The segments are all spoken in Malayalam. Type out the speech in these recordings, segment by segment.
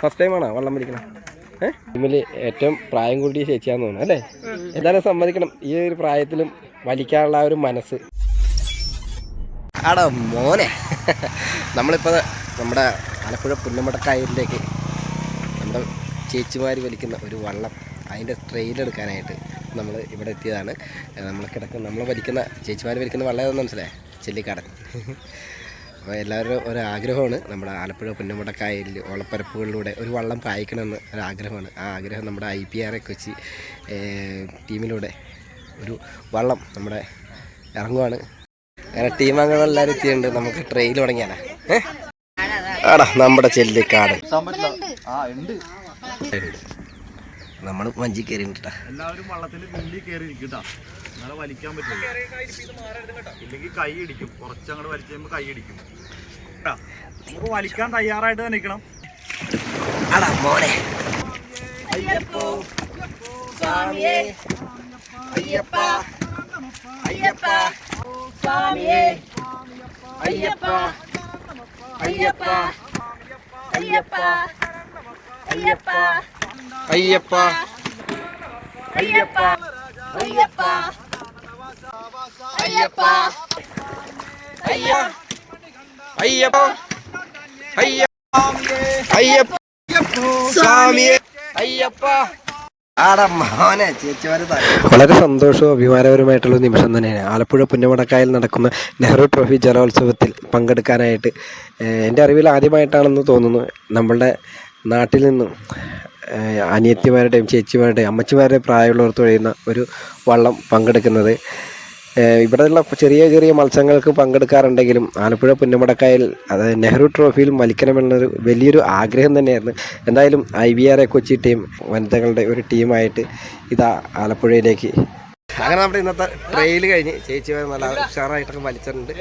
ഫസ്റ്റ് ടൈമാണോ വള്ളം പിടിക്കണം ഏഹ് ഇതിൽ ഏറ്റവും പ്രായം കൂടിയ ചേച്ചിയാന്ന് തോന്നുന്നു അല്ലേ? എന്തായാലും സമ്മതിക്കണം. ഈ ഒരു പ്രായത്തിലും വലിക്കാനുള്ള ആ ഒരു മനസ്സ്. ആടോ മോനെ. നമ്മളിപ്പോൾ നമ്മുടെ ആലപ്പുഴ പുന്നമടക്കായലിലേക്ക് നമ്മുടെ ചേച്ചിമാർ വലിക്കുന്ന ഒരു വള്ളം അതിന്റെ ട്രെയിൽ എടുക്കാനായിട്ട് നമ്മൾ ഇവിടെ എത്തിയതാണ്. നമ്മൾ കിടക്കുന്ന നമ്മൾ വലിക്കുന്ന ചേച്ചിമാർ വലിക്കുന്ന വള്ളം ഏതെന്ന് മനസ്സിലായേ? ചെല്ലിക്കാടൻ. അപ്പോൾ എല്ലാവരും ഒരു ആഗ്രഹമാണ് നമ്മുടെ ആലപ്പുഴ പുന്നമുടക്കായലിൽ ഓളപ്പരപ്പുകളിലൂടെ ഒരു വള്ളം പായിക്കണമെന്ന് ഒരു ആഗ്രഹമാണ് ആ ആഗ്രഹം നമ്മുടെ ഐ പി ആർ കൊച്ചി ടീമിലൂടെ ഒരു വള്ളം നമ്മുടെ ഇറങ്ങുവാണ്. അങ്ങനെ ടീം അംഗങ്ങൾ എല്ലാവരും എത്തിയുണ്ട് നമുക്ക് ട്രെയിൽ തുടങ്ങിയാലേ. ആടാ നമ്മുടെ ചെല്ലിക്കാട് നമ്മൾ വഞ്ചി കയറിട്ടാ എല്ലാവരും വള്ളത്തിൽ കയറി ഇരിക്കട്ടാ എന്നാലേ വലിക്കാൻ പറ്റില്ല. ഇല്ലെങ്കിൽ കൈ ഇടിക്കും. കുറച്ച് അങ്ങോട്ട് വലിച്ചു കഴിയുമ്പോൾ കൈ ഇടിക്കും. കേട്ടാ? നമുക്ക് വലിക്കാൻ തയ്യാറായിട്ട് തന്നെ നിൽക്കണം. അയ്യപ്പ മോനെ. അയ്യപ്പ. അയ്യപ്പ. അയ്യപ്പ. അയ്യപ്പ. സ്വാമിയെ അയ്യപ്പ. ആടാ സ്വാമിയെ. അയ്യപ്പ. വളരെ സന്തോഷവും അഭിമാനപരമായിട്ടുള്ള നിമിഷം തന്നെയാണ്. ആലപ്പുഴ പുന്നമടക്കായൽ നടക്കുന്ന നെഹ്റു ട്രോഫി ജലോത്സവത്തിൽ പങ്കെടുക്കാനായിട്ട് എന്റെ അറിവിൽ ആദ്യമായിട്ടാണെന്ന് തോന്നുന്നു നമ്മളുടെ നാട്ടിൽ നിന്നും അനിയത്തിമാരുടെയും ചേച്ചിമാരുടെയും അമ്മച്ചിമാരുടെയും പ്രായമുള്ളവർ തുഴയുന്ന ഒരു വള്ളം പങ്കെടുക്കുന്നത്. ഇവിടെയുള്ള ചെറിയ ചെറിയ മത്സരങ്ങൾക്ക് പങ്കെടുക്കാറുണ്ടെങ്കിലും ആലപ്പുഴ പുന്നമടക്കായൽ അതായത് നെഹ്റു ട്രോഫിയിൽ മത്സരമെന്നൊരു വലിയൊരു ആഗ്രഹം തന്നെയായിരുന്നു. എന്തായാലും I B R A Kochi team വനിതകളുടെ ഒരു ടീമായിട്ട് ഇതാ ആലപ്പുഴയിലേക്ക്. അങ്ങനെ നമ്മുടെ ഇന്നത്തെ ട്രെയിൽ കഴിഞ്ഞ് ചേച്ചി നല്ല ഉഷാറായിട്ടൊക്കെ വലിച്ചിട്ടുണ്ട്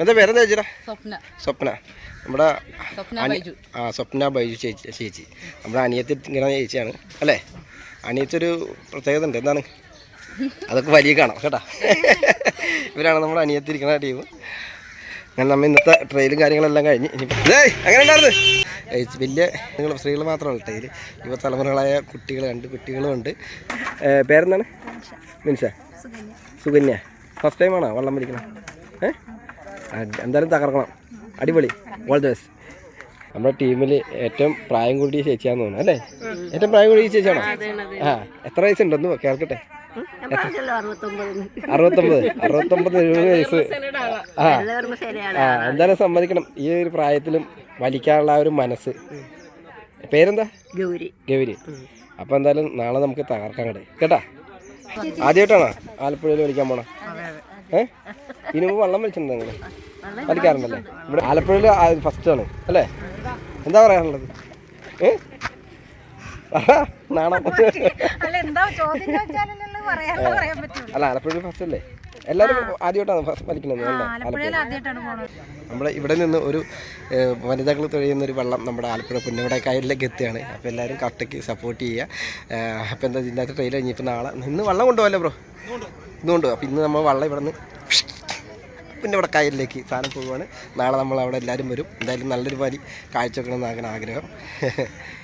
എന്താ പേരെന്താ ചേച്ചിടാ? സ്വപ്ന. സ്വപ്ന. നമ്മുടെ സ്വപ്ന ബൈജു. ആ സ്വപ്ന ബൈജു ചേച്ചി ചേച്ചി. നമ്മുടെ അനിയത്തി ഇങ്ങനെ ചേച്ചിയാണ് അല്ലേ? അനിയത്തൊരു പ്രത്യേകത ഉണ്ട്. എന്താണ്? അതൊക്കെ വലിയ കാണാം കേട്ടാ. ഇവരാണ് നമ്മുടെ അനിയത്തിരിക്കുന്ന ടീം. അങ്ങനെ നമ്മൾ ഇന്നത്തെ ട്രെയിലും കാര്യങ്ങളെല്ലാം കഴിഞ്ഞ് ഇനിയിപ്പോൾ അങ്ങനെ ഉണ്ടായിരുന്നു വലിയ നിങ്ങൾ സ്ത്രീകൾ മാത്രമല്ല ട്രെയിൽ യുവ തലമുറകളായ കുട്ടികൾ രണ്ട് കുട്ടികളും ഉണ്ട്. ഏ, പേരെന്താണ്? മിൻസ സുകന്യ. ഫസ്റ്റ് ടൈമാണോ വള്ളം പിടിക്കണം ഏ? എന്തായാലും തകർക്കണം. അടിപൊളി. ഓൾ ദ ബെസ്റ്റ് നമ്മുടെ ടീമിൽ ഏറ്റവും പ്രായം കൂടിയ ചേച്ചിയാന്ന് തോന്നുന്നു അല്ലേ? ഏറ്റവും പ്രായം കൂടിയ ചേച്ചിയാണോ? ആ എത്ര വയസ്സുണ്ടെന്ന് കേൾക്കട്ടെ. അറുപത്തൊമ്പത്. അറുപത്തൊമ്പത്. എഴുപത് വയസ്സ്. ആ. ആ എന്തായാലും സമ്മതിക്കണം. ഈ ഒരു പ്രായത്തിലും വലിക്കാനുള്ള ആ ഒരു മനസ്സ്. പേരെന്താ? ഗൗരി. ഗൗരി. അപ്പോൾ എന്തായാലും നാളെ നമുക്ക് തകർക്കാൻ കടേ കേട്ടാ? ആദ്യമായിട്ടാണോ ആലപ്പുഴയിൽ വലിക്കാൻ പോണ? ഏ? ഇനി മുമ്പ് വള്ളം വലിച്ചിട്ടുണ്ടോ നിങ്ങൾ വലിക്കാറുണ്ടല്ലേ? ഇവിടെ ആലപ്പുഴയിൽ ഫസ്റ്റ് ആണ് അല്ലേ? എന്താ പറയാനുള്ളത്? ഏ? നാണം. അല്ല ആലപ്പുഴയിൽ ഫസ്റ്റ് അല്ലേ? എല്ലാവരും ആദ്യമായിട്ടാണ് ഫസ്റ്റ് വലിക്കുന്നത്? നമ്മുടെ ഇവിടെ നിന്ന് ഒരു വനിതകൾ തുഴയുന്ന ഒരു വെള്ളം നമ്മുടെ ആലപ്പുഴ പുന്നവിടെ കായലിലേക്ക് എത്തുകയാണ്. അപ്പോൾ എല്ലാവരും കറക്റ്റ് സപ്പോർട്ട് ചെയ്യുക. അപ്പോൾ എന്താ ഇന്നത്തെ ട്രെയിൽ കഴിഞ്ഞപ്പോൾ നാളെ ഇന്ന് വെള്ളം കൊണ്ടുപോകല്ലോ ബ്രോ ഇന്നുകൊണ്ട് അപ്പോൾ ഇന്ന് നമ്മൾ വെള്ളം ഇവിടെ നിന്ന് പുന്നമട കായലിലേക്ക് സാധനം പോവുകയാണ്. നാളെ നമ്മൾ അവിടെ എല്ലാവരും വരും. എന്തായാലും നല്ലൊരു പരി കാഴ്ച വെക്കണമെന്ന് ആഗ്രഹം.